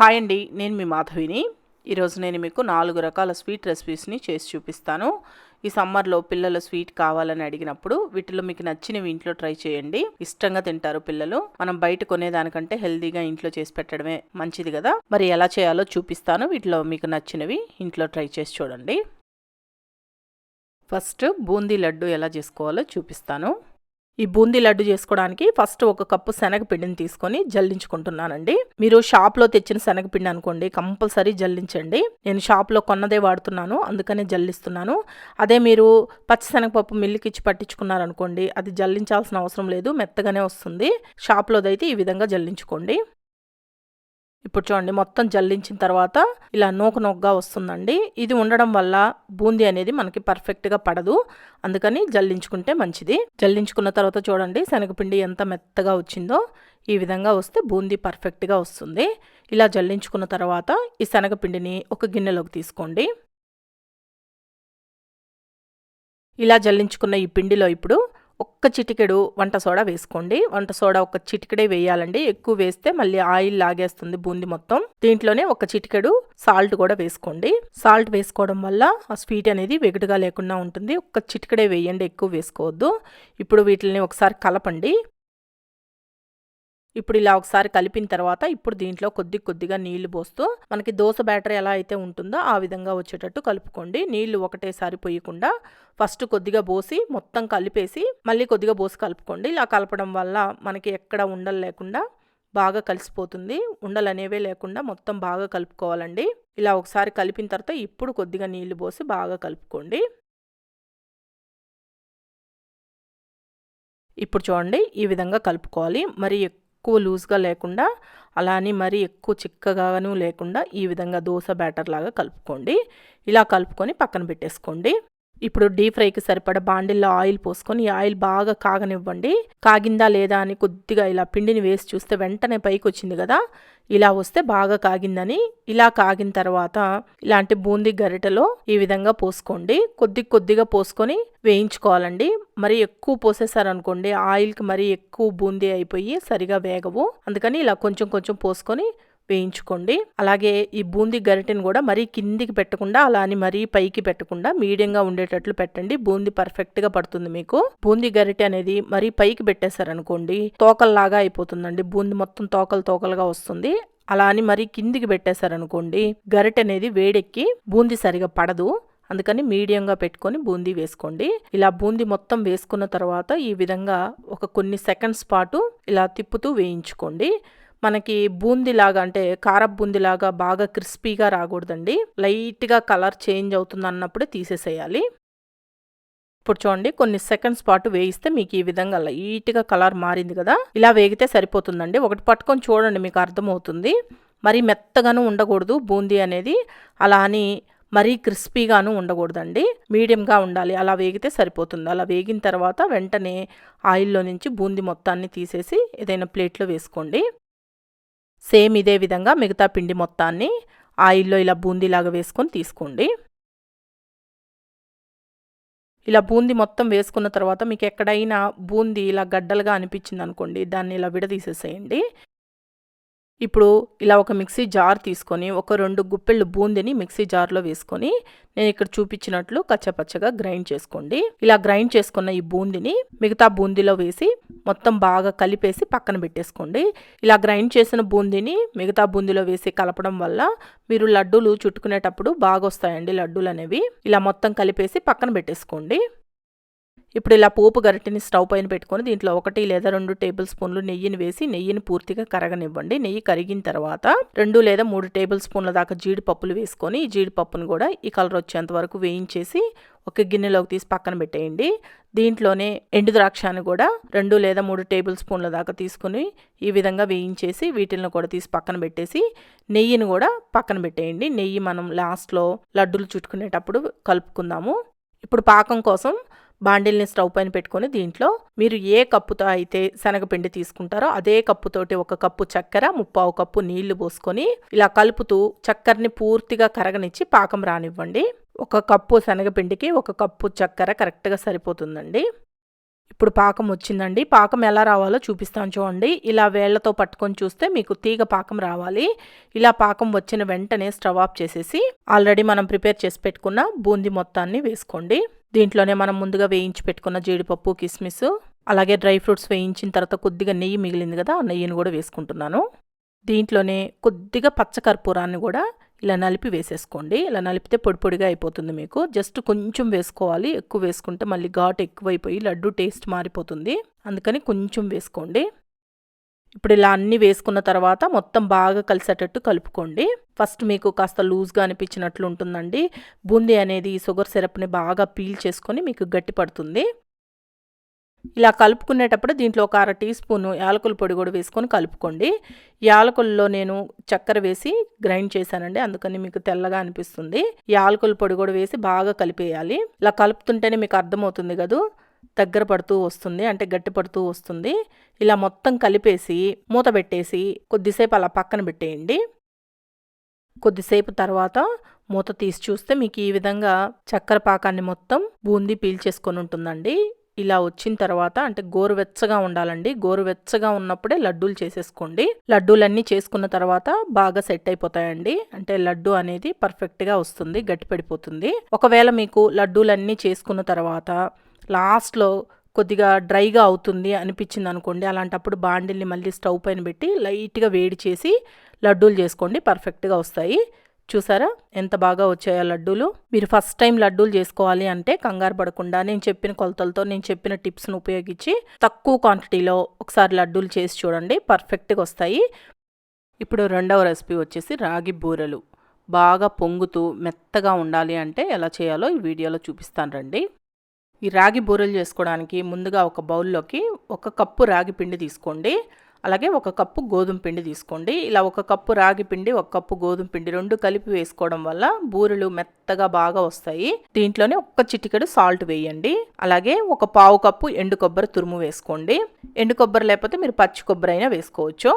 Hi అండి నేను మీ మాధవిని. ఈరోజు నేను మీకు నాలుగు రకాల స్వీట్ రెసిపీస్ని చేసి చూపిస్తాను. ఈ సమ్మర్లో పిల్లలు స్వీట్ కావాలని అడిగినప్పుడు వీటిలో మీకు నచ్చినవి ఇంట్లో ట్రై చేయండి. ఇష్టంగా తింటారు పిల్లలు. మనం బయట కొనేదానికంటే హెల్దీగా ఇంట్లో చేసి పెట్టడమే మంచిది కదా. మరి ఎలా చేయాలో చూపిస్తాను. వీటిలో మీకు నచ్చినవి ఇంట్లో ట్రై చేసి చూడండి. ఫస్ట్ బూందీ లడ్డు ఎలా చేసుకోవాలో చూపిస్తాను. ఈ బూందీ లడ్డు చేసుకోవడానికి ఫస్ట్ ఒక కప్పు శనగపిండిని తీసుకొని జల్లించుకుంటున్నానండి. మీరు షాప్లో తెచ్చిన శనగపిండి అనుకోండి కంపల్సరీ జల్లించండి. నేను షాప్లో కొన్నదే వాడుతున్నాను అందుకనే జల్లిస్తున్నాను. అదే మీరు పచ్చి శనగపప్పు మిల్లుకి ఇచ్చి పట్టించుకున్నారనుకోండి అది జల్లించాల్సిన అవసరం లేదు మెత్తగానే వస్తుంది. షాప్లోదైతే ఈ విధంగా జల్లించుకోండి. ఇప్పుడు చూడండి మొత్తం జల్లించిన తర్వాత ఇలా నూక నూకగా వస్తుందండి. ఇది ఉండడం వల్ల బూందీ అనేది మనకి పర్ఫెక్ట్గా పడదు. అందుకని జల్లించుకుంటే మంచిది. జల్లించుకున్న తర్వాత చూడండి శనగపిండి ఎంత మెత్తగా వచ్చిందో ఈ విధంగా వస్తే బూందీ పర్ఫెక్ట్గా వస్తుంది. ఇలా జల్లించుకున్న తర్వాత ఈ శనగపిండిని ఒక గిన్నెలోకి తీసుకోండి. ఇలా జల్లించుకున్న ఈ పిండిలో ఇప్పుడు ఒక్క చిటికెడు వంట సోడా వేసుకోండి. వంట సోడా ఒక చిటికెడే వేయాలండి. ఎక్కువ వేస్తే మళ్ళీ ఆయిల్ లాగేస్తుంది బూంది మొత్తం. దీంట్లోనే ఒక చిటికెడు సాల్ట్ కూడా వేసుకోండి. సాల్ట్ వేసుకోవడం వల్ల ఆ స్వీట్ అనేది వెగటుగా లేకుండా ఉంటుంది. ఒక్క చిటికెడే వేయండి ఎక్కువ వేసుకోవద్దు. ఇప్పుడు వీటిని ఒకసారి కలపండి. ఇప్పుడు ఇలా ఒకసారి కలిపిన తర్వాత ఇప్పుడు దీంట్లో కొద్ది కొద్దిగా నీళ్ళు పోస్తూ మనకి దోశ బ్యాటర్ ఎలా అయితే ఉంటుందో ఆ విధంగా వచ్చేటట్టు కలుపుకోండి. నీళ్ళు ఒకటేసారి పోయకుండా ఫస్ట్ కొద్దిగా పోసి మొత్తం కలిపేసి మళ్ళీ కొద్దిగా పోసి కలుపుకోండి. ఇలా కలపడం వల్ల మనకి ఎక్కడ ఉండలు లేకుండా బాగా కలిసిపోతుంది. ఉండలు అనేవే లేకుండా మొత్తం బాగా కలుపుకోవాలండి. ఇలా ఒకసారి కలిపిన తర్వాత ఇప్పుడు కొద్దిగా నీళ్ళు పోసి బాగా కలుపుకోండి. ఇప్పుడు చూడండి ఈ విధంగా కలుపుకోవాలి. మరి ఎక్కువ లూజ్గా లేకుండా అలా అని మరీ ఎక్కువ చిక్కగాను లేకుండా ఈ విధంగా దోశ బ్యాటర్ లాగా కలుపుకోండి. ఇలా కలుపుకొని పక్కన పెట్టేసుకోండి. ఇప్పుడు డీప్ ఫ్రైకి సరిపడ బాండిల్లో ఆయిల్ పోసుకొని ఆయిల్ బాగా కాగనివ్వండి. కాగిందా లేదా అని కొద్దిగా ఇలా పిండిని వేసి చూస్తే వెంటనే పైకి వచ్చింది కదా. ఇలా వస్తే బాగా కాగిందని. ఇలా కాగిన తర్వాత ఇలాంటి బూందీ గరిటెలో ఈ విధంగా పోసుకోండి. కొద్ది కొద్దిగా పోసుకొని వేయించుకోవాలండి. మరి ఎక్కువ పోసేసారనుకోండి ఆయిల్కి మరీ ఎక్కువ బూందీ అయిపోయి సరిగా వేగవు. అందుకని ఇలా కొంచెం కొంచెం పోసుకొని వేయించుకోండి. అలాగే ఈ బూందీ గరిటెని కూడా మరీ కిందికి పెట్టకుండా అలా అని మరీ పైకి పెట్టకుండా మీడియంగా ఉండేటట్లు పెట్టండి. బూందీ పర్ఫెక్ట్గా పడుతుంది మీకు. బూందీ గరిటె అనేది మరీ పైకి పెట్టేశారనుకోండి తోకల్లాగా అయిపోతుందండి. బూందీ మొత్తం తోకలు తోకలుగా వస్తుంది. అలా అని మరీ కిందికి పెట్టేశారనుకోండి గరిటె అనేది వేడెక్కి బూందీ సరిగా పడదు. అందుకని మీడియంగా పెట్టుకొని బూందీ వేసుకోండి. ఇలా బూందీ మొత్తం వేసుకున్న తర్వాత ఈ విధంగా ఒక కొన్ని సెకండ్స్ పాటు ఇలా తిప్పుతూ వేయించుకోండి. మనకి బూందీలాగా అంటే కారపు బూందీలాగా బాగా క్రిస్పీగా రాకూడదండి. లైట్గా కలర్ చేంజ్ అవుతుంది అన్నప్పుడే తీసేసేయాలి. ఇప్పుడు చూడండి కొన్ని సెకండ్స్ పాటు వేయిస్తే మీకు ఈ విధంగా లైట్గా కలర్ మారింది కదా. ఇలా వేగితే సరిపోతుందండి. ఒకటి పట్టుకొని చూడండి మీకు అర్థమవుతుంది. మరీ మెత్తగాను ఉండకూడదు బూందీ అనేది. అలా అని మరీ క్రిస్పీగాను ఉండకూడదండి. మీడియంగా ఉండాలి. అలా వేగితే సరిపోతుంది. అలా వేగిన తర్వాత వెంటనే ఆయిల్లో నుంచి బూందీ మొత్తాన్ని తీసేసి ఏదైనా ప్లేట్లో వేసుకోండి. సేమ్ ఇదే విధంగా మిగతా పిండి మొత్తాన్ని ఆయిల్లో ఇలా బూందీలాగా వేసుకొని తీసుకోండి. ఇలా బూందీ మొత్తం వేసుకున్న తర్వాత మీకు ఎక్కడైనా బూందీ ఇలా గడ్డలుగా అనిపించింది అనుకోండి దాన్ని ఇలా విడదీసేసేయండి. ఇప్పుడు ఇలా ఒక మిక్సీ జార్ తీసుకొని ఒక రెండు గుప్పెళ్ళు బూందీని మిక్సీ జార్లో వేసుకొని నేను ఇక్కడ చూపించినట్లు కచ్చపచ్చగా గ్రైండ్ చేసుకోండి. ఇలా గ్రైండ్ చేసుకున్న ఈ బూందీని మిగతా బూందీలో వేసి మొత్తం బాగా కలిపేసి పక్కన పెట్టేసుకోండి. ఇలా గ్రైండ్ చేసిన బూందీని మిగతా బూందీలో వేసి కలపడం వల్ల మీరు లడ్డూలు చుట్టుకునేటప్పుడు బాగా వస్తాయండి లడ్డూలు అనేవి ఇలా మొత్తం కలిపేసి పక్కన పెట్టేసుకోండి. ఇప్పుడు ఇలా పోపు గరిటెని స్టవ్ పైన పెట్టుకొని దీంట్లో ఒకటి లేదా రెండు టేబుల్ స్పూన్లు నెయ్యిని వేసి నెయ్యిని పూర్తిగా కరగనివ్వండి. నెయ్యి కరిగిన తర్వాత రెండు లేదా మూడు టేబుల్ స్పూన్ల దాకా జీడిపప్పులు వేసుకొని ఈ జీడిపప్పును కూడా ఈ కలర్ వచ్చేంత వరకు వేయించేసి ఒక గిన్నెలోకి తీసి పక్కన పెట్టేయండి. దీంట్లోనే ఎండు ద్రాక్షాన్ని కూడా రెండు లేదా మూడు టేబుల్ స్పూన్ల దాకా తీసుకుని ఈ విధంగా వేయించేసి వీటిని కూడా తీసి పక్కన పెట్టేసి నెయ్యిని కూడా పక్కన పెట్టేయండి. నెయ్యి మనం లాస్ట్లో లడ్డూలు చుట్టుకునేటప్పుడు కలుపుకుందాము. ఇప్పుడు పాకం కోసం బాండిల్ని స్టవ్ పైన పెట్టుకొని దీంట్లో మీరు ఏ కప్పుతో అయితే శనగపిండి తీసుకుంటారో అదే కప్పుతోటి ఒక కప్పు చక్కెర ముప్పావు కప్పు నీళ్ళు పోసుకొని ఇలా కలుపుతూ చక్కెరని పూర్తిగా కరగనిచ్చి పాకం రానివ్వండి. ఒక కప్పు శనగపిండికి ఒక కప్పు చక్కెర కరెక్ట్గా సరిపోతుందండి. ఇప్పుడు పాకం వచ్చిందండి. పాకం ఎలా రావాలో చూపిస్తాను చూడండి. ఇలా వేళ్ళతో పట్టుకొని చూస్తే మీకు తీగ పాకం రావాలి. ఇలా పాకం వచ్చిన వెంటనే స్టవ్ ఆఫ్ చేసేసి ఆల్రెడీ మనం ప్రిపేర్ చేసి పెట్టుకున్న బూందీ మొత్తాన్ని వేసుకోండి. దీంట్లోనే మనం ముందుగా వేయించి పెట్టుకున్న జీడిపప్పు కిస్మిస్ అలాగే డ్రై ఫ్రూట్స్ వేయించిన తర్వాత కొద్దిగా నెయ్యి మిగిలింది కదా ఆ నెయ్యిని కూడా వేసుకుంటున్నాను. దీంట్లోనే కొద్దిగా పచ్చకర్పూరాన్ని కూడా ఇలా నలిపి వేసేసుకోండి. ఇలా నలిపితే పొడి పొడిగా అయిపోతుంది మీకు. జస్ట్ కొంచెం వేసుకోవాలి. ఎక్కువ వేసుకుంటే మళ్ళీ ఘాట్ ఎక్కువైపోయి లడ్డు టేస్ట్ మారిపోతుంది. అందుకని కొంచెం వేసుకోండి. ఇప్పుడు ఇలా అన్నీ వేసుకున్న తర్వాత మొత్తం బాగా కలిసేటట్టు కలుపుకోండి. ఫస్ట్ మీకు కాస్త లూజ్గా అనిపించినట్లు ఉంటుందండి. బూందీ అనేది షుగర్ సిరప్ని బాగా పీల్ చేసుకొని మీకు గట్టి పడుతుంది. ఇలా కలుపుకునేటప్పుడు దీంట్లో ఒక అర టీ స్పూన్ యాలకుల పొడి కూడా వేసుకొని కలుపుకోండి. యాలకుల్లో నేను చక్కెర వేసి గ్రైండ్ చేశానండి. అందుకని మీకు తెల్లగా అనిపిస్తుంది. యాలకుల పొడి కూడా వేసి బాగా కలిపేయాలి. ఇలా కలుపుతుంటేనే మీకు అర్థమవుతుంది కదూ? దగ్గర పడుతూ వస్తుంది అంటే గట్టి పడుతూ వస్తుంది. ఇలా మొత్తం కలిపేసి మూత పెట్టేసి కొద్దిసేపు అలా పక్కన పెట్టేయండి. కొద్దిసేపు తర్వాత మూత తీసి చూస్తే మీకు ఈ విధంగా చక్కెర పాకాన్ని మొత్తం బూందీ పీల్చేసుకొని ఉంటుందండి. ఇలా వచ్చిన తర్వాత అంటే గోరువెచ్చగా ఉండాలండి. గోరువెచ్చగా ఉన్నప్పుడే లడ్డూలు చేసేసుకోండి. లడ్డూలన్నీ చేసుకున్న తర్వాత బాగా సెట్ అయిపోతాయండి. అంటే లడ్డు అనేది పర్ఫెక్ట్గా వస్తుంది గట్టిపడిపోతుంది ఒకవేళ మీకు లడ్డూలన్నీ చేసుకున్న తర్వాత లాస్ట్లో కొద్దిగా డ్రైగా అవుతుంది అనిపించింది అనుకోండి. అలాంటప్పుడు బాండిల్ని మళ్ళీ స్టవ్ పైన పెట్టి లైట్గా వేడి చేసి లడ్డూలు చేసుకోండి. పర్ఫెక్ట్గా వస్తాయి. చూసారా? ఎంత బాగా వచ్చాయో లడ్డూలు? మీరు ఫస్ట్ టైం లడ్డూలు చేసుకోవాలి అంటే కంగారు పడకుండా నేను చెప్పిన కొలతలతో నేను చెప్పిన టిప్స్ను ఉపయోగించి తక్కువ క్వాంటిటీలో ఒకసారి లడ్డూలు చేసి చూడండి. పర్ఫెక్ట్గా వస్తాయి. ఇప్పుడు రెండవ రెసిపీ వచ్చేసి రాగి బూరెలు. బాగా పొంగుతూ మెత్తగా ఉండాలి అంటే ఎలా చేయాలో ఈ వీడియోలో చూపిస్తాను రండి. ఈ రాగి బూరెలు చేసుకోవడానికి ముందుగా ఒక బౌల్లోకి ఒక కప్పు రాగి పిండి తీసుకోండి. అలాగే ఒక కప్పు గోధుమ పిండి తీసుకోండి. ఇలా ఒక కప్పు రాగి పిండి ఒక కప్పు గోధుమ పిండి రెండు కలిపి వేసుకోవడం వల్ల బూరెలు మెత్తగా బాగా వస్తాయి. దీంట్లోనే ఒక్క చిటికెడు సాల్ట్ వేయండి. అలాగే ఒక పావు కప్పు ఎండు కొబ్బరి తురుము వేసుకోండి. ఎండు కొబ్బరి లేకపోతే మీరు పచ్చి కొబ్బరి అయినా వేసుకోవచ్చు.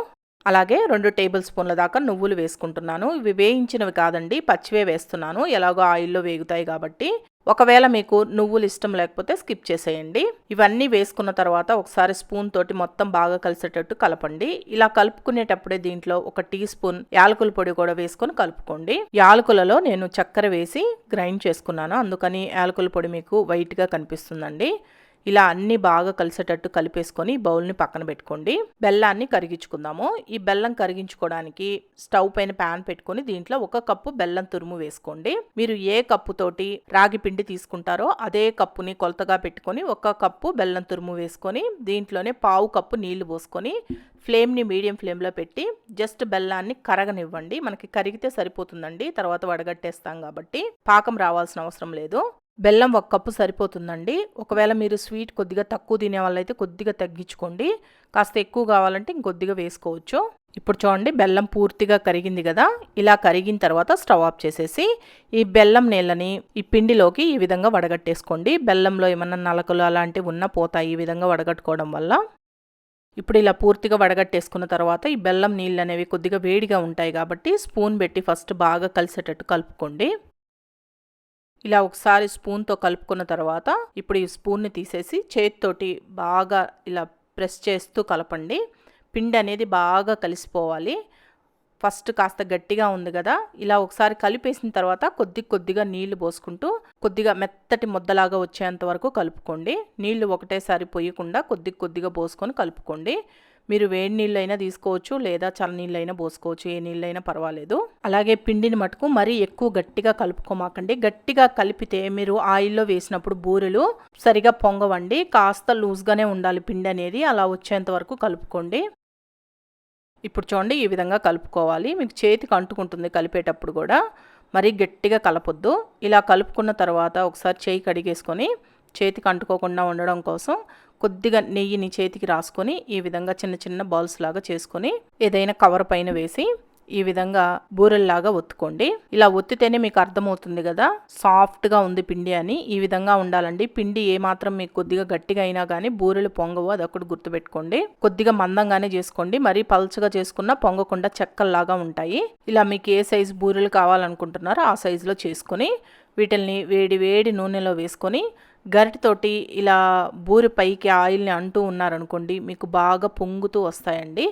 అలాగే రెండు టేబుల్ స్పూన్ల దాకా నువ్వులు వేసుకుంటున్నాను. ఇవి వేయించినవి కాదండి పచ్చివే వేస్తున్నాను. ఎలాగో ఆయిల్లో వేగుతాయి కాబట్టి. ఒకవేళ మీకు నువ్వులు ఇష్టం లేకపోతే స్కిప్ చేసేయండి. ఇవన్నీ వేసుకున్న తర్వాత ఒకసారి స్పూన్ తోటి మొత్తం బాగా కలిసేటట్టు కలపండి. ఇలా కలుపుకునేటప్పుడే దీంట్లో ఒక టీ స్పూన్ యాలకుల పొడి కూడా వేసుకొని కలుపుకోండి. యాలకులలో నేను చక్కెర వేసి గ్రైండ్ చేసుకున్నాను. అందుకని యాలకుల పొడి మీకు వైట్గా కనిపిస్తుందండి. ఇలా అన్ని బాగా కలిసేటట్టు కలిపేసుకొని బౌల్ని పక్కన పెట్టుకోండి. బెల్లాన్ని కరిగించుకుందాము. ఈ బెల్లం కరిగించుకోవడానికి స్టవ్ పైన ప్యాన్ పెట్టుకొని దీంట్లో ఒక కప్పు బెల్లం తురుము వేసుకోండి. మీరు ఏ కప్పుతోటి రాగి పిండి తీసుకుంటారో అదే కప్పుని కొలతగా పెట్టుకొని ఒక కప్పు బెల్లం తురుము వేసుకొని దీంట్లోనే పావు కప్పు నీళ్ళు పోసుకొని ఫ్లేమ్ని మీడియం ఫ్లేమ్లో పెట్టి జస్ట్ బెల్లాన్ని కరగనివ్వండి. మనకి కరిగితే సరిపోతుందండి. తర్వాత వడగట్టేస్తాం కాబట్టి. పాకం రావాల్సిన అవసరం లేదు. బెల్లం ఒక కప్పు సరిపోతుందండి. ఒకవేళ మీరు స్వీట్ కొద్దిగా తక్కువ తినే వాళ్ళైతే కొద్దిగా తగ్గించుకోండి. కాస్త ఎక్కువ కావాలంటే ఇంకొద్దిగా వేసుకోవచ్చు. ఇప్పుడు చూడండి బెల్లం పూర్తిగా కరిగింది కదా. ఇలా కరిగిన తర్వాత స్టవ్ ఆఫ్ చేసేసి ఈ బెల్లం నీళ్ళని ఈ పిండిలోకి ఈ విధంగా వడగట్టేసుకోండి. బెల్లంలో ఏమన్నా నలకలు అలాంటివి ఉన్నా పోతాయి ఈ విధంగా వడగట్టుకోవడం వల్ల. ఇప్పుడు ఇలా పూర్తిగా వడగట్టేసుకున్న తర్వాత ఈ బెల్లం నీళ్ళు అనేవి కొద్దిగా వేడిగా ఉంటాయి కాబట్టి స్పూన్ పెట్టి ఫస్ట్ బాగా కలిసేటట్టు కలుపుకోండి. ఇలా ఒకసారి స్పూన్తో కలుపుకున్న తర్వాత ఇప్పుడు ఈ స్పూన్ని తీసేసి చేతితోటి బాగా ఇలా ప్రెస్ చేస్తూ కలపండి. పిండి అనేది బాగా కలిసిపోవాలి. ఫస్ట్ కాస్త గట్టిగా ఉంది కదా. ఇలా ఒకసారి కలిపేసిన తర్వాత కొద్ది కొద్దిగా నీళ్ళు పోసుకుంటూ కొద్దిగా మెత్తటి ముద్దలాగా వచ్చేంత వరకు కలుపుకోండి. నీళ్ళు ఒకటేసారి పోయకుండా కొద్ది కొద్దిగా పోసుకొని కలుపుకోండి. మీరు వేడి నీళ్ళైనా తీసుకోవచ్చు లేదా చల్ల నీళ్ళైనా పోసుకోవచ్చు ఏ నీళ్ళైనా పర్వాలేదు. అలాగే పిండిని మటుకు మరీ ఎక్కువ గట్టిగా కలుపుకోమాకండి. గట్టిగా కలిపితే మీరు ఆయిల్లో వేసినప్పుడు బూరెలు సరిగా పొంగవండి. కాస్త లూజ్గానే ఉండాలి పిండి అనేది అలా వచ్చేంత వరకు కలుపుకోండి. ఇప్పుడు చూడండి ఈ విధంగా కలుపుకోవాలి. మీకు చేతికి అంటుకుంటుంది కలిపేటప్పుడు కూడా. మరీ గట్టిగా కలపొద్దు. ఇలా కలుపుకున్న తర్వాత ఒకసారి చేయి కడిగేసుకొని చేతికి అంటుకోకుండా ఉండడం కోసం కొద్దిగా నెయ్యిని చేతికి రాసుకొని ఈ విధంగా చిన్న చిన్న బాల్స్ లాగా చేసుకొని ఏదైనా కవర్ పైన వేసి ఈ విధంగా బూరెల్లాగా ఒత్తుకోండి. ఇలా ఒత్తితేనే మీకు అర్థమవుతుంది కదా? సాఫ్ట్గా ఉంది పిండి అని. ఈ విధంగా ఉండాలండి. పిండి ఏమాత్రం మీకు కొద్దిగా గట్టిగా అయినా కానీ బూరెలు పొంగవు అది ఒకటి గుర్తుపెట్టుకోండి. కొద్దిగా మందంగానే చేసుకోండి. మరీ పల్చగా చేసుకున్న పొంగకుండా చెక్కల్లాగా ఉంటాయి. ఇలా మీకు ఏ సైజు బూరెలు కావాలనుకుంటున్నారో ఆ సైజులో చేసుకొని వీటిల్ని వేడి వేడి నూనెలో వేసుకొని గరిటతోటి ఇలా బూరి పైకి ఆయిల్ని అంటూ ఉన్నారనుకోండి మీకు బాగా పొంగుతూ వస్తాయండి.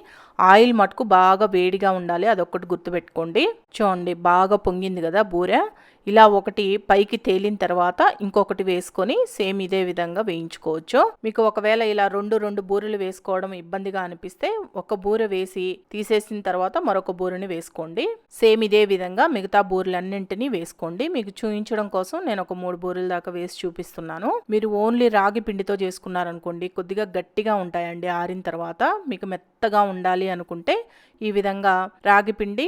ఆయిల్ మటుకు బాగా వేడిగా ఉండాలి అదొక్కటి గుర్తుపెట్టుకోండి. చూడండి బాగా పొంగింది కదా బూరె. ఇలా ఒకటి పైకి తేలిన తర్వాత ఇంకొకటి వేసుకొని సేమ్ ఇదే విధంగా వేయించుకోవచ్చు. మీకు ఒకవేళ ఇలా రెండు రెండు బూరెలు వేసుకోవడం ఇబ్బందిగా అనిపిస్తే ఒక బూరె వేసి తీసేసిన తర్వాత మరొక బూరెని వేసుకోండి. సేమ్ ఇదే విధంగా మిగతా బూరెలన్నింటినీ వేసుకోండి. మీకు చూపించడం కోసం నేను ఒక మూడు బూరెల దాకా వేసి చూపిస్తున్నాను. మీరు ఓన్లీ రాగి పిండితో చేసుకున్నారనుకోండి కొద్దిగా గట్టిగా ఉంటాయండి ఆరిన తర్వాత మీకు మెత్తగా ఉండాలి అనుకుంటే ఈ విధంగా రాగి పిండి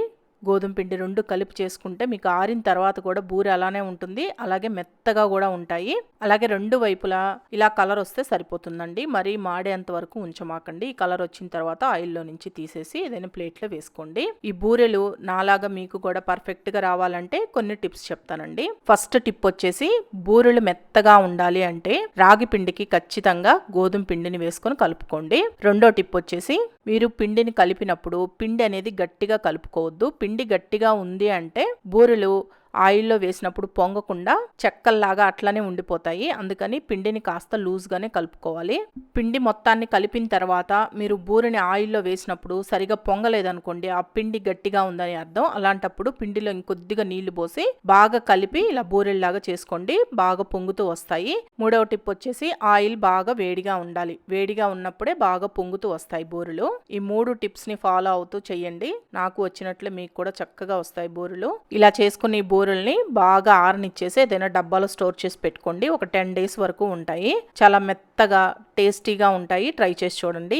గోధుమ పిండి రెండు కలిపి చేసుకుంటే మీకు ఆరిన తర్వాత కూడా బూరె అలానే ఉంటుంది. అలాగే మెత్తగా కూడా ఉంటాయి. అలాగే రెండు వైపులా ఇలా కలర్ వస్తే సరిపోతుందండి. మరి మాడేంత వరకు ఉంచమాకండి. ఈ కలర్ వచ్చిన తర్వాత ఆయిల్లో నుంచి తీసేసి ఏదైనా ప్లేట్లో వేసుకోండి. ఈ బూరెలు నాలాగా మీకు కూడా పర్ఫెక్ట్గా రావాలంటే కొన్ని టిప్స్ చెప్తానండి. ఫస్ట్ టిప్ వచ్చేసి బూరెలు మెత్తగా ఉండాలి అంటే రాగి పిండికి ఖచ్చితంగా గోధుమ పిండిని వేసుకొని కలుపుకోండి. రెండో టిప్ వచ్చేసి మీరు పిండిని కలిపినప్పుడు పిండి అనేది గట్టిగా కలుపుకోవద్దు. పిండి పిండి గట్టిగా ఉంది అంటే బూరెలు ఆయిల్లో వేసినప్పుడు పొంగకుండా చెక్కల్లాగా అట్లనే ఉండిపోతాయి. అందుకని పిండిని కాస్త లూజ్గానే కలుపుకోవాలి. పిండి మొత్తాన్ని కలిపిన తర్వాత మీరు బూరిని ఆయిల్లో వేసినప్పుడు సరిగా పొంగలేదనుకోండి ఆ పిండి గట్టిగా ఉందని అర్థం. అలాంటప్పుడు పిండిలో ఇంకొద్దిగా నీళ్ళు పోసి బాగా కలిపి ఇలా బూరెల్లాగా చేసుకోండి. బాగా పొంగుతూ వస్తాయి. మూడవ టిప్ వచ్చేసి ఆయిల్ బాగా వేడిగా ఉండాలి. వేడిగా ఉన్నప్పుడే బాగా పొంగుతూ వస్తాయి బూరెలు. ఈ మూడు టిప్స్ని ఫాలో అవుతూ చెయ్యండి నాకు వచ్చినట్లు మీకు కూడా చక్కగా వస్తాయి బూరెలు. ఇలా చేసుకుని ఈ బూరెల్ని బాగా ఆరనిచ్చేసి ఏదైనా డబ్బాలో స్టోర్ చేసి పెట్టుకోండి. ఒక టెన్ డేస్ వరకు ఉంటాయి. చాలా మెత్తగా టేస్టీగా ఉంటాయి. ట్రై చేసి చూడండి.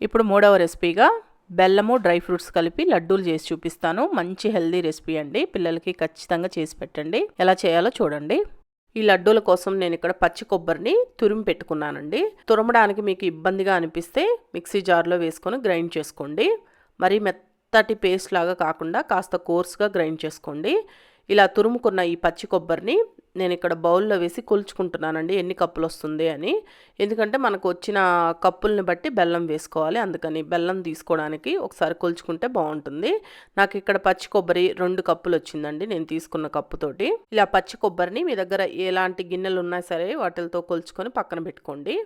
ఇప్పుడు మూడవ రెసిపీగా బెల్లము డ్రై ఫ్రూట్స్ కలిపి లడ్డూలు చేసి చూపిస్తాను. మంచి హెల్దీ రెసిపీ అండి. పిల్లలకి ఖచ్చితంగా చేసి పెట్టండి. ఎలా చేయాలో చూడండి. ఈ లడ్డూల కోసం నేను ఇక్కడ పచ్చి కొబ్బరిని తురిమి పెట్టుకున్నానండి. తురమడానికి మీకు ఇబ్బందిగా అనిపిస్తే మిక్సీ జార్లో వేసుకొని గ్రైండ్ చేసుకోండి. మరీ మెత్తటి పేస్ట్ లాగా కాకుండా కాస్త కోర్స్గా గ్రైండ్ చేసుకోండి. ఇలా తురుముకున్న ఈ పచ్చి కొబ్బరిని నేను ఇక్కడ బౌల్లో వేసి కొలుచుకుంటున్నానండి. ఎన్ని కప్పులు వస్తుంది అని. ఎందుకంటే మనకు వచ్చిన కప్పుల్ని బట్టి బెల్లం వేసుకోవాలి. అందుకని బెల్లం తీసుకోవడానికి ఒకసారి కొలుచుకుంటే బాగుంటుంది. నాకు ఇక్కడ పచ్చి కొబ్బరి రెండు కప్పులు వచ్చిందండి నేను తీసుకున్న కప్పుతోటి ఇలా పచ్చి కొబ్బరిని మీ దగ్గర ఎలాంటి గిన్నెలు ఉన్నా సరే వాటితో కొలుచుకొని పక్కన పెట్టుకోండి.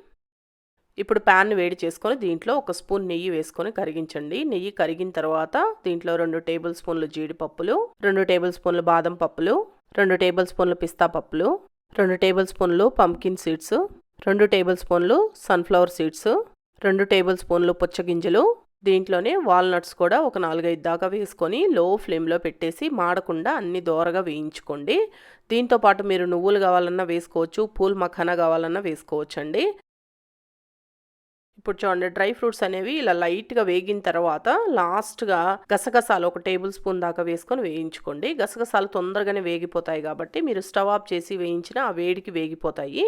ఇప్పుడు ప్యాన్ వేడి చేసుకొని దీంట్లో ఒక స్పూన్ నెయ్యి వేసుకొని కరిగించండి. నెయ్యి కరిగిన తర్వాత దీంట్లో రెండు టేబుల్ స్పూన్లు జీడిపప్పులు రెండు టేబుల్ స్పూన్లు బాదం పప్పులు రెండు టేబుల్ స్పూన్లు పిస్తా పప్పులు రెండు టేబుల్ స్పూన్లు పంకిన్ సీడ్స్ రెండు టేబుల్ స్పూన్లు సన్ఫ్లవర్ సీడ్స్ రెండు టేబుల్ స్పూన్లు పుచ్చగింజలు. దీంట్లోనే వాల్నట్స్ కూడా ఒక నాలుగైదు దాకా వేసుకొని లో ఫ్లేమ్లో పెట్టేసి మాడకుండా అన్ని దోరగా వేయించుకోండి. దీంతో పాటు మీరు నువ్వులు కావాలన్నా వేసుకోవచ్చు పూల్ మఖానా కావాలన్నా వేసుకోవచ్చు అండి ఇప్పుడు చూడండి డ్రై ఫ్రూట్స్ అనేవి ఇలా లైట్గా వేగిన తర్వాత లాస్ట్గా గసగసాలు ఒక టేబుల్ స్పూన్ దాకా వేసుకొని వేయించుకోండి. గసగసాలు తొందరగానే వేగిపోతాయి కాబట్టి మీరు స్టవ్ ఆఫ్ చేసి వేయించిన ఆ వేడికి వేగిపోతాయి.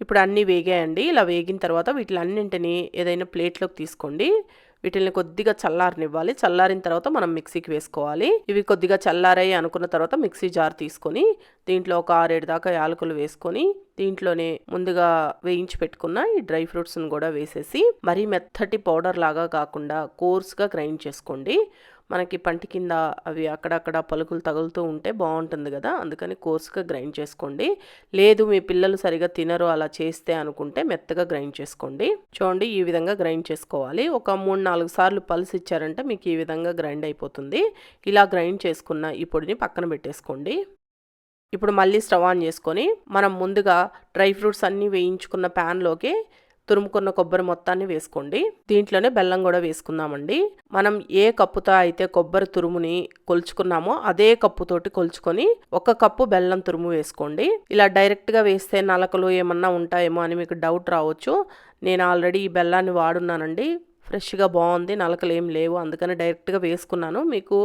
ఇప్పుడు అన్నీ వేగాయండి. ఇలా వేగిన తర్వాత వీటిలన్నింటినీ ఏదైనా ప్లేట్లోకి తీసుకోండి. వీటిని కొద్దిగా చల్లారనివ్వాలి. చల్లారిన తర్వాత మనం మిక్సీకి వేసుకోవాలి. ఇవి కొద్దిగా చల్లారాయి అనుకున్న తర్వాత మిక్సీ జార్ తీసుకొని దీంట్లో ఒక ఆరేడు దాకా యాలకులు వేసుకొని దీంట్లోనే ముందుగా వేయించి పెట్టుకున్న ఈ డ్రై ఫ్రూట్స్ని కూడా వేసేసి మరీ మెత్తటి పౌడర్ లాగా కాకుండా కోర్స్గా గ్రైండ్ చేసుకోండి. మనకి పంటి కింద అవి అక్కడక్కడ పలుకులు తగులుతూ ఉంటే బాగుంటుంది కదా. అందుకని కోసుగా గ్రైండ్ చేసుకోండి. లేదు మీ పిల్లలు సరిగా తినరు అలా చేస్తే అనుకుంటే మెత్తగా గ్రైండ్ చేసుకోండి. చూడండి ఈ విధంగా గ్రైండ్ చేసుకోవాలి. ఒక మూడు నాలుగు సార్లు పల్స్ ఇచ్చారంటే మీకు ఈ విధంగా గ్రైండ్ అయిపోతుంది. ఇలా గ్రైండ్ చేసుకున్న ఈ పొడిని పక్కన పెట్టేసుకోండి. ఇప్పుడు మళ్ళీ స్టవ్ ఆన్ చేసుకొని మనం ముందుగా డ్రై ఫ్రూట్స్ అన్నీ వేయించుకున్న ప్యాన్లోకి తురుముకున్న కొబ్బరి మొత్తాన్ని వేసుకోండి. దీంట్లోనే బెల్లం కూడా వేసుకుందామండి. మనం ఏ కప్పుతో అయితే కొబ్బరి తురుముని కొలుచుకున్నామో అదే కప్పుతోటి కొలుచుకొని ఒక కప్పు బెల్లం తురుము వేసుకోండి. ఇలా డైరెక్ట్గా వేస్తే నలకలు ఏమన్నా ఉంటాయేమో అని మీకు డౌట్ రావచ్చు. నేను ఆల్రెడీ ఈ బెల్లాన్ని వాడున్నానండి. ఫ్రెష్గా బాగుంది నలకలు ఏం లేవు అందుకని డైరెక్ట్గా వేసుకున్నాను. మీకు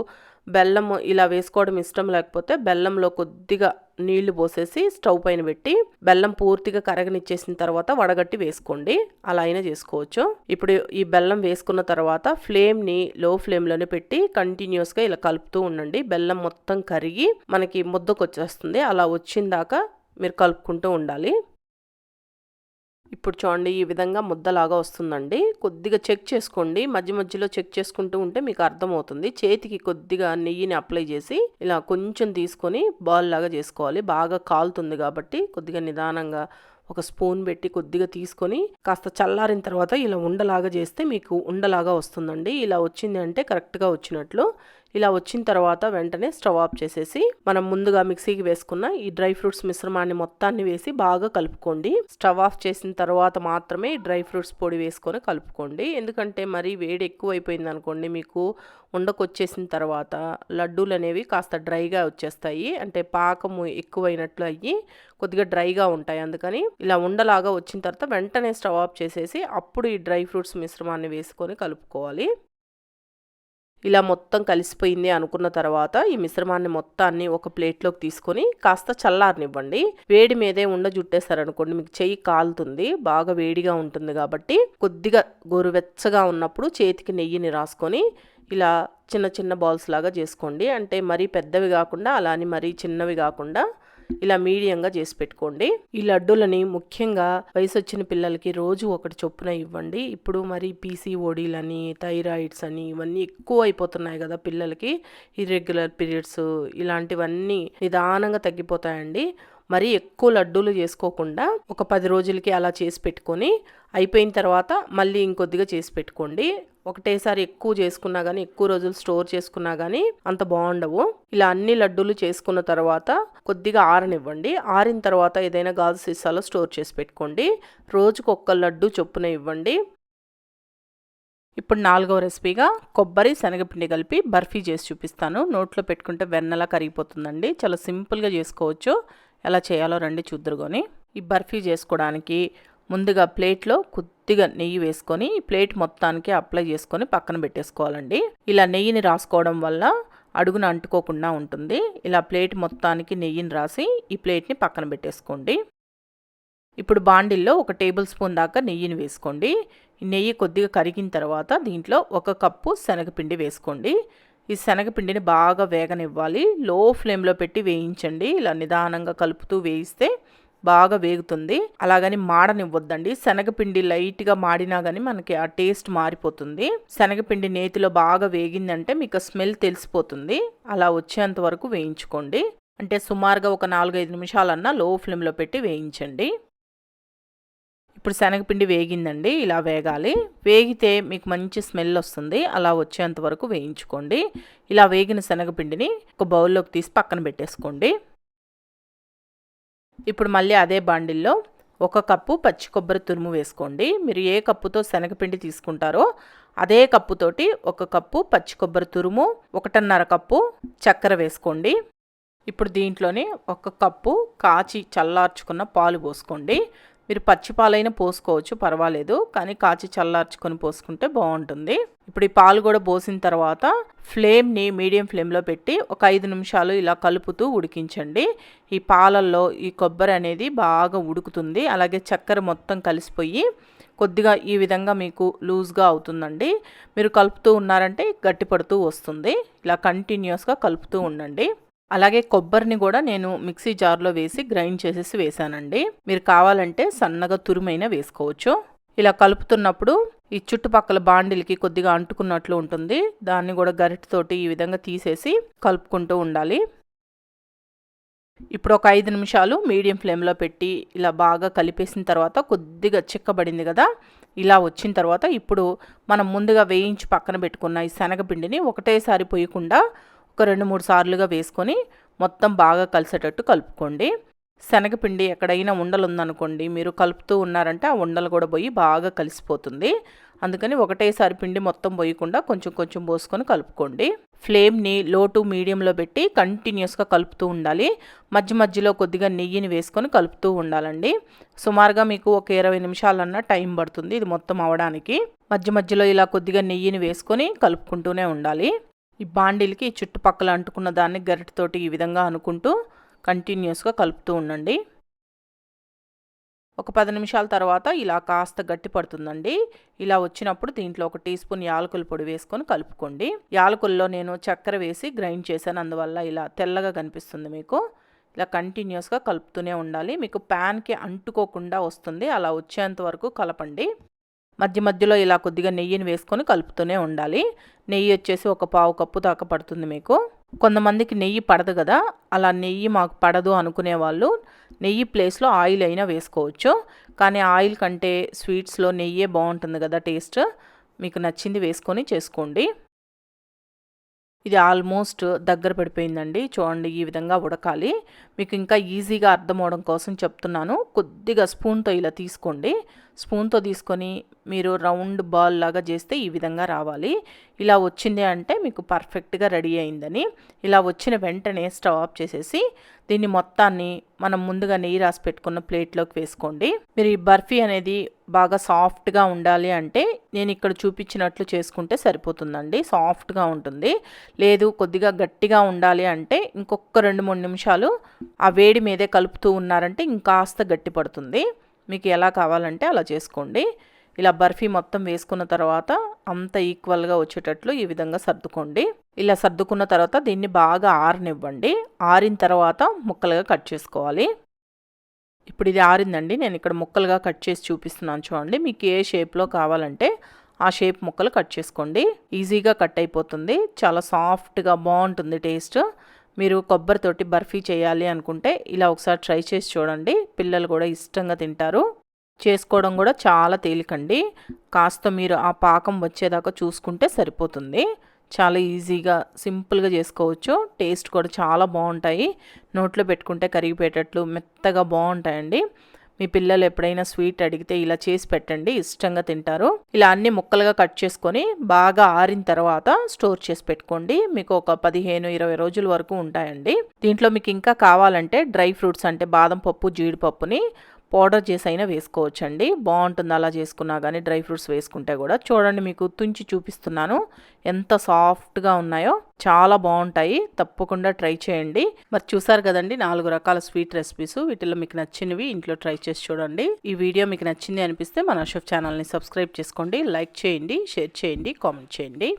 బెల్లం ఇలా వేసుకోవడం ఇష్టం లేకపోతే బెల్లంలో కొద్దిగా నీళ్ళు పోసేసి స్టవ్ పైన పెట్టి బెల్లం పూర్తిగా కరగనిచ్చేసిన తర్వాత వడగట్టి వేసుకోండి. అలా అయినా చేసుకోవచ్చు. ఇప్పుడు ఈ బెల్లం వేసుకున్న తర్వాత ఫ్లేమ్ని లో ఫ్లేమ్లోనే పెట్టి కంటిన్యూస్గా ఇలా కలుపుతూ ఉండండి. బెల్లం మొత్తం కరిగి మనకి ముద్దకు వచ్చేస్తుంది అలా వచ్చిందాక మీరు కలుపుకుంటూ ఉండాలి. ఇప్పుడు చూడండి ఈ విధంగా ముద్దలాగా వస్తుందండి. కొద్దిగా చెక్ చేసుకోండి. మధ్య మధ్యలో చెక్ చేసుకుంటూ ఉంటే మీకు అర్థమవుతుంది. చేతికి కొద్దిగా నెయ్యిని అప్లై చేసి ఇలా కొంచెం తీసుకొని బాల్ లాగా చేసుకోవాలి. బాగా కాలుతుంది కాబట్టి కొద్దిగా నిదానంగా ఒక స్పూన్ పెట్టి కొద్దిగా తీసుకొని కాస్త చల్లారిన తర్వాత ఇలా ఉండలాగా చేస్తే మీకు ఉండలాగా వస్తుందండి. ఇలా వచ్చింది అంటే కరెక్ట్గా వచ్చినట్లు. ఇలా వచ్చిన తర్వాత వెంటనే స్టవ్ ఆఫ్ చేసేసి మనం ముందుగా మిక్సీకి వేసుకున్న ఈ డ్రై ఫ్రూట్స్ మిశ్రమాన్ని మొత్తాన్ని వేసి బాగా కలుపుకోండి. స్టవ్ ఆఫ్ చేసిన తర్వాత మాత్రమే డ్రై ఫ్రూట్స్ పొడి వేసుకొని కలుపుకోండి. ఎందుకంటే మరి వేడి ఎక్కువైపోయింది అనుకోండి మీకు ఉండకొచ్చేసిన తర్వాత లడ్డూలు అనేవి కాస్త డ్రైగా వచ్చేస్తాయి. అంటే పాకము ఎక్కువైనట్లు అయ్యి కొద్దిగా డ్రైగా ఉంటాయి. అందుకని ఇలా ఉండలాగా వచ్చిన తర్వాత వెంటనే స్టవ్ ఆఫ్ చేసేసి అప్పుడు ఈ డ్రై ఫ్రూట్స్ మిశ్రమాన్ని వేసుకొని కలుపుకోవాలి. ఇలా మొత్తం కలిసిపోయింది అనుకున్న తర్వాత ఈ మిశ్రమాన్ని మొత్తాన్ని ఒక ప్లేట్లోకి తీసుకొని కాస్త చల్లారనివ్వండి. వేడి మీదే ఉండ జుట్టేశారనుకోండి మీకు చెయ్యి కాలుతుంది బాగా వేడిగా ఉంటుంది కాబట్టి కొద్దిగా గోరువెచ్చగా ఉన్నప్పుడు చేతికి నెయ్యిని రాసుకొని ఇలా చిన్న చిన్న బాల్స్ లాగా చేసుకోండి. అంటే మరీ పెద్దవి కాకుండా అలా అని మరీ చిన్నవి కాకుండా ఇలా మీడియంగా చేసి పెట్టుకోండి. ఈ లడ్డూలని ముఖ్యంగా వయసు వచ్చిన పిల్లలకి రోజు ఒకటి చొప్పున ఇవ్వండి. ఇప్పుడు మరి పీసీఓడీలని థైరాయిడ్స్ అని ఇవన్నీ ఎక్కువ అయిపోతున్నాయి కదా పిల్లలకి. ఇర్రెగ్యులర్ పీరియడ్స్ ఇలాంటివన్నీ నిదానంగా తగ్గిపోతాయండి. మరి ఎక్కువ లడ్డూలు చేసుకోకుండా ఒక పది రోజులకి అలా చేసి పెట్టుకొని అయిపోయిన తర్వాత మళ్ళీ ఇంకొద్దిగా చేసి పెట్టుకోండి. ఒకటేసారి ఎక్కువ చేసుకున్నా కానీ ఎక్కువ రోజులు స్టోర్ చేసుకున్నా కానీ అంత బాగుండవు. ఇలా అన్ని లడ్డూలు చేసుకున్న తర్వాత కొద్దిగా ఆరనివ్వండి. ఆరిన తర్వాత ఏదైనా గాజు సీసాలో స్టోర్ చేసి పెట్టుకోండి. రోజుకు ఒక్క లడ్డు చొప్పున ఇవ్వండి. ఇప్పుడు నాలుగవ రెసిపీగా కొబ్బరి శనగపిండి కలిపి బర్ఫీ చేసి చూపిస్తాను. నోట్లో పెట్టుకుంటే వెన్నలా కరిగిపోతుందండి. చాలా సింపుల్గా చేసుకోవచ్చు. ఎలా చేయాలో రండి చూద్దరుకొని ఈ బర్ఫీ చేసుకోవడానికి ముందుగా ప్లేట్లో కొద్దిగా నెయ్యి వేసుకొని ప్లేట్ మొత్తానికి అప్లై చేసుకొని పక్కన పెట్టేసుకోవాలండి. ఇలా నెయ్యిని రాసుకోవడం వల్ల అడుగున అంటుకోకుండా ఉంటుంది. ఇలా ప్లేట్ మొత్తానికి నెయ్యిని రాసి ఈ ప్లేట్ని పక్కన పెట్టేసుకోండి. ఇప్పుడు బాండిల్లో ఒక టేబుల్ స్పూన్ దాకా నెయ్యిని వేసుకోండి. నెయ్యి కొద్దిగా కరిగిన తర్వాత దీంట్లో ఒక కప్పు శనగపిండి వేసుకోండి. ఈ శనగపిండిని బాగా వేగనివ్వాలి. లో ఫ్లేమ్లో పెట్టి వేయించండి. ఇలా నిదానంగా కలుపుతూ వేయిస్తే బాగా వేగుతుంది. అలాగని మాడనివ్వద్దండి. శనగపిండి లైట్గా మాడినా కానీ మనకి ఆ టేస్ట్ మారిపోతుంది. శనగపిండి నేతిలో బాగా వేగిందంటే మీకు స్మెల్ తెలిసిపోతుంది. అలా వచ్చేంత వరకు వేయించుకోండి. అంటే సుమారుగా ఒక నాలుగైదు నిమిషాలన్నా లో ఫ్లేమ్లో పెట్టి వేయించండి. ఇప్పుడు శనగపిండి వేగిందండి. ఇలా వేగాలి. వేగితే మీకు మంచి స్మెల్ వస్తుంది. అలా వచ్చేంత వరకు వేయించుకోండి. ఇలా వేగిన శనగపిండిని ఒక బౌల్లోకి తీసి పక్కన పెట్టేసుకోండి. ఇప్పుడు మళ్ళీ అదే బాండిల్లో ఒక కప్పు పచ్చి కొబ్బరి తురుము వేసుకోండి. మీరు ఏ కప్పుతో శనగపిండి తీసుకుంటారో అదే కప్పుతోటి ఒక కప్పు పచ్చి కొబ్బరి తురుము ఒకటిన్నర కప్పు చక్కెర వేసుకోండి. ఇప్పుడు దీంట్లోని ఒక కప్పు కాచి చల్లార్చుకున్న పాలు పోసుకోండి. మీరు పచ్చి పాలైనా పోసుకోవచ్చు పర్వాలేదు. కానీ కాచి చల్లార్చుకొని పోసుకుంటే బాగుంటుంది. ఇప్పుడు ఈ పాలు కూడా పోసిన తర్వాత ఫ్లేమ్ని మీడియం ఫ్లేమ్లో పెట్టి ఒక ఐదు నిమిషాలు ఇలా కలుపుతూ ఉడికించండి. ఈ పాలల్లో ఈ కొబ్బరి అనేది బాగా ఉడుకుతుంది. అలాగే చక్కెర మొత్తం కలిసిపోయి కొద్దిగా ఈ విధంగా మీకు లూజ్గా అవుతుందండి. మీరు కలుపుతూ ఉన్నారంటే గట్టిపడుతూ వస్తుంది. ఇలా కంటిన్యూస్గా కలుపుతూ ఉండండి. అలాగే కొబ్బరిని కూడా నేను మిక్సీ జార్లో వేసి గ్రైండ్ చేసేసి వేసానండి మీరు కావాలంటే సన్నగా తురుమైన వేసుకోవచ్చు. ఇలా కలుపుతున్నప్పుడు ఈ చుట్టుపక్కల బాండిల్కి కొద్దిగా అంటుకున్నట్లు ఉంటుంది. దాన్ని కూడా గరిటతోటి ఈ విధంగా తీసేసి కలుపుకుంటూ ఉండాలి. ఇప్పుడు ఒక ఐదు నిమిషాలు మీడియం ఫ్లేమ్లో పెట్టి ఇలా బాగా కలిపేసిన తర్వాత కొద్దిగా చిక్కబడింది కదా ఇలా వచ్చిన తర్వాత ఇప్పుడు మనం ముందుగా వేయించి పక్కన పెట్టుకున్న ఈ శనగపిండిని ఒకటేసారి పోయకుండా ఒక రెండు మూడు సార్లుగా వేసుకొని మొత్తం బాగా కలిసేటట్టు కలుపుకోండి. శనగపిండి ఎక్కడైనా ఉండలు ఉందనుకోండి మీరు కలుపుతూ ఉన్నారంటే ఆ ఉండలు కూడా పోయి బాగా కలిసిపోతుంది. అందుకని ఒకటేసారి పిండి మొత్తం పోయకుండా కొంచెం కొంచెం పోసుకొని కలుపుకోండి. ఫ్లేమ్ని లో టు మీడియంలో పెట్టి కంటిన్యూస్గా కలుపుతూ ఉండాలి. మధ్య మధ్యలో కొద్దిగా నెయ్యిని వేసుకొని కలుపుతూ ఉండాలండి. సుమారుగా మీకు ఒక ఇరవై నిమిషాలన్నా టైం పడుతుంది ఇది మొత్తం అవడానికి. మధ్య మధ్యలో ఇలా కొద్దిగా నెయ్యిని వేసుకొని కలుపుకుంటూనే ఉండాలి. ఈ బాండీలకి చుట్టుపక్కల అంటుకున్న దాన్ని గరిటతోటి ఈ విధంగా అనుకుంటూ కంటిన్యూస్గా కలుపుతూ ఉండండి. ఒక పది నిమిషాల తర్వాత ఇలా కాస్త గట్టి పడుతుందండి. ఇలా వచ్చినప్పుడు దీంట్లో ఒక టీ స్పూన్ యాలకుల పొడి వేసుకొని కలుపుకోండి. యాలకుల్లో నేను చక్కెర వేసి గ్రైండ్ చేశాను. అందువల్ల ఇలా తెల్లగా కనిపిస్తుంది మీకు. ఇలా కంటిన్యూస్గా కలుపుతూనే ఉండాలి. మీకు ప్యాన్కి అంటుకోకుండా వస్తుంది. అలా వచ్చేంత వరకు కలపండి. మధ్య మధ్యలో ఇలా కొద్దిగా నెయ్యిని వేసుకొని కలుపుతూనే ఉండాలి. నెయ్యి వచ్చేసి ఒక పావు కప్పు దాకా పడుతుంది మీకు. కొంతమందికి నెయ్యి పడదు కదా అలా నెయ్యి మాకు పడదు అనుకునే వాళ్ళు నెయ్యి ప్లేస్లో ఆయిల్ అయినా వేసుకోవచ్చు. కానీ ఆయిల్ కంటే స్వీట్స్లో నెయ్యే బాగుంటుంది కదా టేస్ట్. మీకు నచ్చింది వేసుకొని చేసుకోండి. ఇది ఆల్మోస్ట్ దగ్గర పడిపోయిందండి. చూడండి ఈ విధంగా ఉడకాలి. మీకు ఇంకా ఈజీగా అర్థం అవడం కోసం చెప్తున్నాను. కొద్దిగా స్పూన్తో ఇలా తీసుకోండి. స్పూన్తో తీసుకొని మీరు రౌండ్ బాల్ లాగా చేస్తే ఈ విధంగా రావాలి. ఇలా వచ్చింది అంటే మీకు పర్ఫెక్ట్గా రెడీ అయిందని. ఇలా వచ్చిన వెంటనే స్టవ్ ఆఫ్ చేసేసి దీన్ని మొత్తాన్ని మనం ముందుగా నెయ్యి రాసి పెట్టుకున్న ప్లేట్లోకి వేసుకోండి. మీరు ఈ బర్ఫీ అనేది బాగా సాఫ్ట్గా ఉండాలి అంటే నేను ఇక్కడ చూపించినట్లు చేసుకుంటే సరిపోతుందండి. సాఫ్ట్గా ఉంటుంది. లేదు కొద్దిగా గట్టిగా ఉండాలి అంటే ఇంకొక రెండు మూడు నిమిషాలు ఆ వేడి మీదే కలుపుతూ ఉన్నారంటే ఇంకాస్త గట్టి పడుతుంది. మీకు ఎలా కావాలంటే అలా చేసుకోండి. ఇలా బర్ఫీ మొత్తం వేసుకున్న తర్వాత అంత ఈక్వల్గా వచ్చేటట్లు ఈ విధంగా సర్దుకోండి. ఇలా సర్దుకున్న తర్వాత దీన్ని బాగా ఆరనివ్వండి. ఆరిన తర్వాత ముక్కలుగా కట్ చేసుకోవాలి. ఇప్పుడు ఇది ఆరిందండి. నేను ఇక్కడ ముక్కలుగా కట్ చేసి చూపిస్తున్నాను చూడండి. మీకు ఏ షేప్లో కావాలంటే ఆ షేప్ ముక్కలు కట్ చేసుకోండి. ఈజీగా కట్ అయిపోతుంది. చాలా సాఫ్ట్గా బాగుంటుంది టేస్ట్. మీరు కొబ్బరితోటి బర్ఫీ చేయాలి అనుకుంటే ఇలా ఒకసారి ట్రై చేసి చూడండి. పిల్లలు కూడా ఇష్టంగా తింటారు. చేసుకోవడం కూడా చాలా తేలికండి. కాస్త మీరు ఆ పాకం వచ్చేదాకా చూసుకుంటే సరిపోతుంది. చాలా ఈజీగా సింపుల్గా చేసుకోవచ్చు. టేస్ట్ కూడా చాలా బాగుంటాయి. నోట్లో పెట్టుకుంటే కరిగిపోయేటట్లు మెత్తగా బాగుంటాయండి. మీ పిల్లలు ఎప్పుడైనా స్వీట్ అడిగితే ఇలా చేసి పెట్టండి ఇష్టంగా తింటారు. ఇలా అన్ని ముక్కలుగా కట్ చేసుకొని బాగా ఆరిన తర్వాత స్టోర్ చేసి పెట్టుకోండి. మీకు ఒక పదిహేను ఇరవై రోజుల వరకు ఉంటాయండి. దీంట్లో మీకు ఇంకా కావాలంటే డ్రై ఫ్రూట్స్ అంటే బాదం పప్పు జీడిపప్పుని పౌడర్ చేసి అయినా వేసుకోవచ్చండి. బాగుంటుంది అలా చేసుకున్నా కానీ డ్రై ఫ్రూట్స్ వేసుకుంటే కూడా. చూడండి మీకు తుంచి చూపిస్తున్నాను. ఎంత సాఫ్ట్గా ఉన్నాయో. చాలా బాగుంటాయి. తప్పకుండా ట్రై చేయండి. మరి చూసారు కదండి నాలుగు రకాల స్వీట్ రెసిపీస్. వీటిలో మీకు నచ్చినవి ఇంట్లో ట్రై చేసి చూడండి. ఈ వీడియో మీకు నచ్చింది అనిపిస్తే మన అశోక్ ఛానల్ని సబ్స్క్రైబ్ చేసుకోండి. లైక్ చేయండి షేర్ చేయండి కామెంట్ చేయండి.